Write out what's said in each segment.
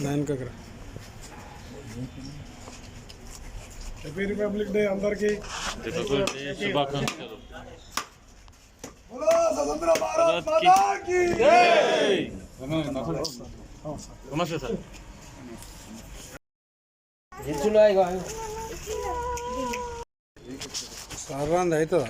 Nine కక్కడ happy republic day అందరికీ శుభాకాంక్షలు స్వతంత్ర భారత్ మాతా కీ నమస్తే సార్ సర్వాంది అవుతుందా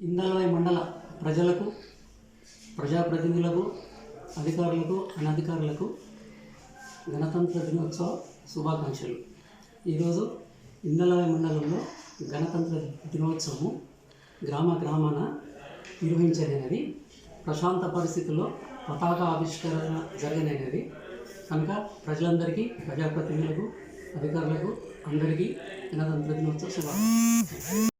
ఇందలవై మండల ప్రజలకు ప్రజాప్రతినిధులకు అధికారులకు అనధికారులకు గణతంత్ర దినోత్సవ శుభాకాంక్షలు. ఈరోజు ఇందలవై మండలంలో గణతంత్ర దినోత్సవము గ్రామ గ్రామాన నిర్వహించలేనది ప్రశాంత పరిస్థితుల్లో పతాక ఆవిష్కరణ జరగనేది. కనుక ప్రజలందరికీ ప్రజాప్రతినిధులకు అధికారులకు అందరికీ గణతంత్ర దినోత్సవ శుభాకాంక్షలు.